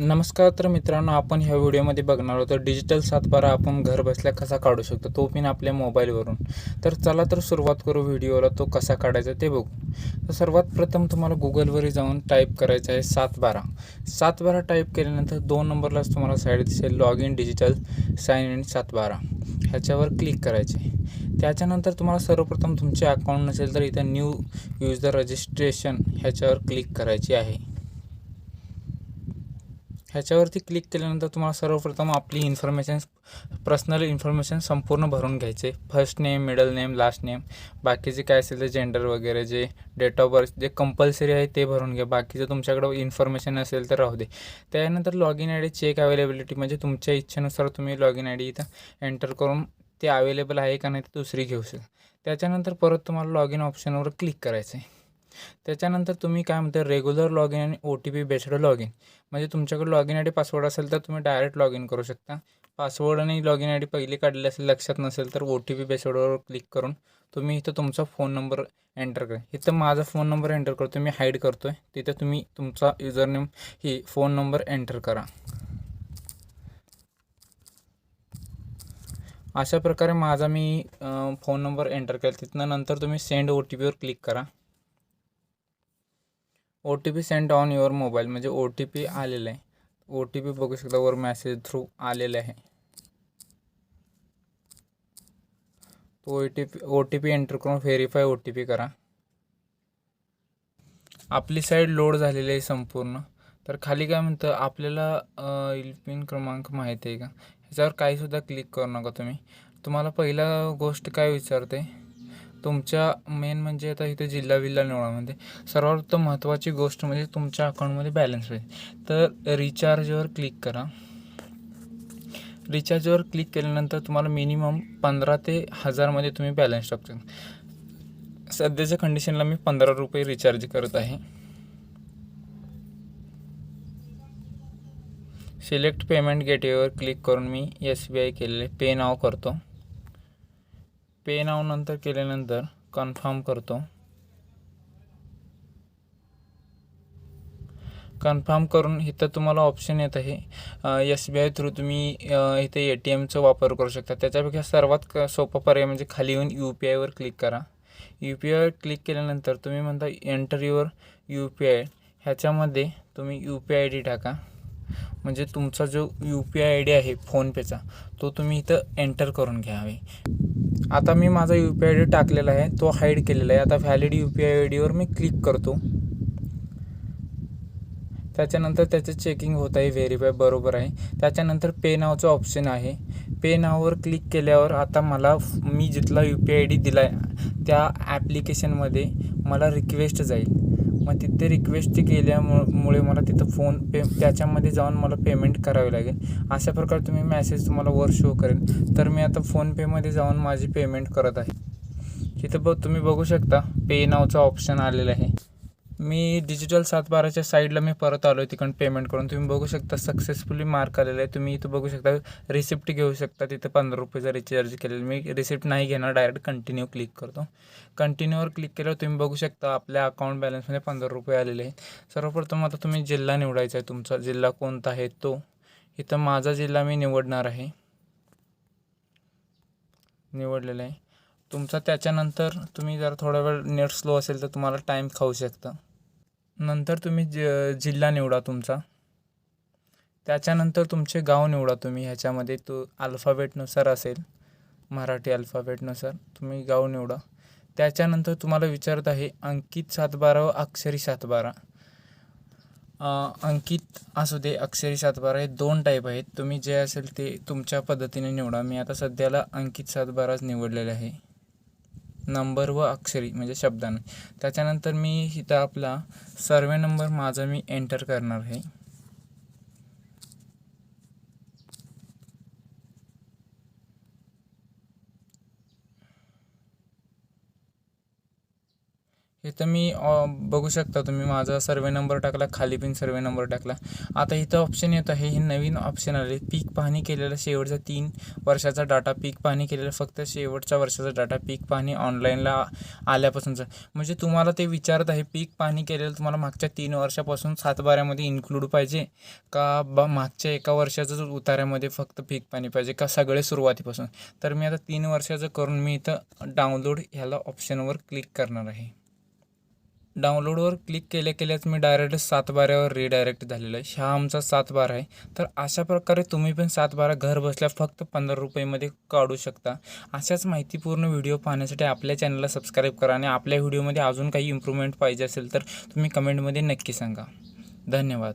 नमस्कार तर मित्रांनो आपण ह्या व्हिडिओमध्ये बघणार आहोत डिजिटल सातबारा आपण घर बसल्या कसा काढू शकतो तो पण आपल्या मोबाईलवरून तर चला तर सुरुवात करू व्हिडिओला तो कसा काढायचा ते बघू. तर सर्वात प्रथम तुम्हाला गुगलवर जाऊन टाईप करायचं आहे सातबारा. सातबारा टाईप केल्यानंतर दोन नंबरलाच तुम्हाला साईड दिसेल log in digital sign in सातबारा. ह्याच्यावर क्लिक करायचे. त्याच्यानंतर तुम्हाला सर्वप्रथम तुमचे अकाउंट नसेल तर इथं न्यू युजर रजिस्ट्रेशन ह्याच्यावर क्लिक करायची आहे. ह्याच्यावरती क्लिक केल्यानंतर तुम्हाला सर्वप्रथम आपली इन्फॉर्मेशन पर्सनल इन्फॉर्मेशन संपूर्ण भरून घ्यायचे. First name middle name last name बाकीचे काय असेल ते जेंडर वगैरे जे डेट ऑफ बर्थ जे कंपल्सरी आहे ते भरून घ्या. बाकीचं तुमच्याकडं इन्फॉर्मेशन असेल तर राहू दे. त्यानंतर log in I D check availability म्हणजे तुमच्या इच्छेनुसार तुम्ही लॉग इन आय डी इथं एंटर करून ते अवेलेबल आहे का नाही ते दुसरी घेऊ शकता त्याच्यानंतर परत तुम्हाला लॉग इन ऑप्शनवर क्लिक करायचं आहे त्याच्यानंतर तुम्ही काय म्हणता रेग्युलर लॉग इन आणि O T P based log in म्हणजे तुमच्याकडे log in I D password असेल तर तुम्ही डायरेक्ट लॉग इन करू शकता. पासवर्ड आणि लॉग इन आय डी पहिली काढले असेल लक्षात नसेल तर ओ टी पी बेस्डवर क्लिक करून तुम्ही इथं तुमचा फोन नंबर एंटर करा. इथं माझा फोन नंबर एंटर करतो मी हाईड करतो आहे तिथं तुम्ही तुमचा युजरनेम ही फोन नंबर एंटर करा. अशा प्रकारे माझा मी फोन नंबर एंटर केला. तिथनं नंतर तुम्ही सेंड ओ टी पीवर क्लिक करा. O T P send on your mobile म्हणजे ओ टी पी आलेला आहे. ओ टी पी बघू शकता वर मॅसेज थ्रू आलेला आहे. तो O T P O T P enter करून व्हेरीफाय ओ टी पी करा. आपली साईड लोड झालेली आहे संपूर्ण. तर खाली काय म्हणतं आपल्याला इलपिन क्रमांक माहिती आहे का? ह्याच्यावर काहीसुद्धा क्लिक करू नका तुम्ही. तुम्हाला पहिला गोष्ट काय विचारते? तुमच्या मेन म्हणजे आता इथे जिल्हा विल्हा निवडामध्ये सर्वात महत्त्वाची गोष्ट म्हणजे तुमच्या अकाउंटमध्ये बॅलन्स पाहिजे. तर रिचार्जवर क्लिक करा. रिचार्जवर क्लिक केल्यानंतर तुम्हाला मिनिमम पंधरा ते हजारमध्ये तुम्ही बॅलन्स टाकतो सध्याच्या कंडिशनला मी पंधरा रुपये रिचार्ज करत आहे. सिलेक्ट पेमेंट गेटवेवर क्लिक करून मी एस बी आय केलेले पे नाव करतो. पे नाव नंतर केल्यानंतर कन्फर्म करतो. कन्फर्म करून इथं तुम्हाला ऑप्शन येत आहे. एस बी आय थ्रू तुम्ही इथे ए टी एमचा वापर करू शकता. त्याच्यापेक्षा सर्वात क सोपा पर्याय म्हणजे खाली येऊन यू पी आयवर क्लिक करा. यू पी आयवर क्लिक केल्यानंतर तुम्ही म्हणता enter your U P I ह्याच्यामध्ये तुम्ही यू पी आय डी टाका. म्हणजे तुमचा जो U P I I D आहे फोनपेचा तो तुम्ही इथं एंटर करून घ्यावे. आता मी माझा यू पी आय डी टाकलेला आहे तो हाईड केलेला आहे. आता valid U P I I डीवर मी क्लिक करतो. त्याच्यानंतर त्याचं चेकिंग होत आहे व्हेरीफाय बरोबर आहे. त्याच्यानंतर पे नावचं ऑप्शन आहे. पे नाववर क्लिक केल्यावर आता मला मी जिथला यू पी आय डी दिला आहे त्या ॲप्लिकेशनमध्ये मला रिक्वेस्ट जाईल. मग तिथे रिक्वेस्ट केल्यामुळे मला तिथं फोन पे त्याच्यामध्ये जाऊन मला पेमेंट करावे लागेल. अशा प्रकारे तुम्ही मॅसेज तुम्हाला वर शो करेल. तर मी आता फोनपेमध्ये जाऊन माझी पेमेंट करत आहे. तिथं बघ तुम्ही बघू शकता पे नावचा ऑप्शन आलेला आहे. मी डिजिटल सातबाराच्या साईडला मी परत आलो आहे तिकडून पेमेंट करून. तुम्ही बघू शकता सक्सेसफुली मार्क आलेला आहे तुम्ही इथं बघू शकता रिसिप्ट घेऊ शकता. तिथं पंधरा रुपयेचा रिचार्ज केलेलं. मी रिसिप्ट नाही घेणार डायरेक्ट कंटिन्यू क्लिक करतो. कंटिन्यूवर क्लिक केल्यावर तुम्ही बघू शकता आपल्या अकाउंट बॅलन्समध्ये पंधरा रुपये आलेले आहेत. सर्वप्रथम आता तुम्ही जिल्हा निवडायचा आहे तुमचा. जिल्हा कोणता आहे तो? इथं माझा जिल्हा मी निवडणार आहे. निवडलेला आहे. तुमचा त्याच्यानंतर तुम्ही जर थोडा वेळ नेट स्लो असेल तर तुम्हाला टाईम खाऊ शकता. नंतर तुम्ही ज जिल्हा निवडा तुमचा. त्याच्यानंतर तुमचे गाव निवडा तुम्ही. ह्याच्यामध्ये तो अल्फाबेटनुसार असेल मराठी अल्फाबेटनुसार तुम्ही गाव निवडा. त्याच्यानंतर तुम्हाला विचारत आहे अंकित सातबारा व अक्षरी सातबारा. अंकित असू दे अक्षरी सातबारा हे दोन टाईप आहेत. तुम्ही जे असेल ते तुमच्या पद्धतीने निवडा. मी आता सध्याला अंकित सातबाराच निवडलेले आहे. नंबर व अक्षरी म्हणजे शब्दाने. त्याच्यानंतर मी इथं आपला सर्वे नंबर माझा मी एंटर करणार आहे. इथं मी बघू शकता तुम्ही माझा सर्वे नंबर टाकला खाली पण सर्वे नंबर टाकला. आता इथं ऑप्शन येत आहे हे नवीन ऑप्शन आले. पीक पाहणी केलेला शेवटचा तीन वर्षाचा डाटा पीक पाहणी केलेला फक्त शेवटच्या वर्षाचा डाटा पीक पाहणी ऑनलाईनला आल्यापासूनचा. म्हणजे तुम्हाला ते विचारत आहे पीक पाहणी केलेलं तुम्हाला मागच्या तीन वर्षापासून सातबाऱ्यामध्ये इन्क्लूड पाहिजे? का बा मागच्या एका वर्षाचं उतार्यामध्ये फक्त पीक पाणी पाहिजे? का सगळे सुरुवातीपासून? तर मी आता तीन वर्षाचं करून मी इथं डाउनलोड ह्याला ऑप्शनवर क्लिक करणार आहे. डाउनलोडवर क्लिक केल्या केल्याच मी डायरेक्ट सातबाऱ्यावर रिडायरेक्ट झालेलं आहे. हा आमचा सातबारा आहे. तर अशा प्रकारे तुम्ही पण सातबारा घर बसल्या फक्त पंधरा रुपयेमध्ये काढू शकता. अशाच माहितीपूर्ण व्हिडिओ पाहण्यासाठी आपल्या चॅनलला सबस्क्राईब करा आणि आपल्या व्हिडिओमध्ये अजून काही इम्प्रूव्हमेंट पाहिजे असेल तर तुम्ही कमेंटमध्ये नक्की सांगा. धन्यवाद.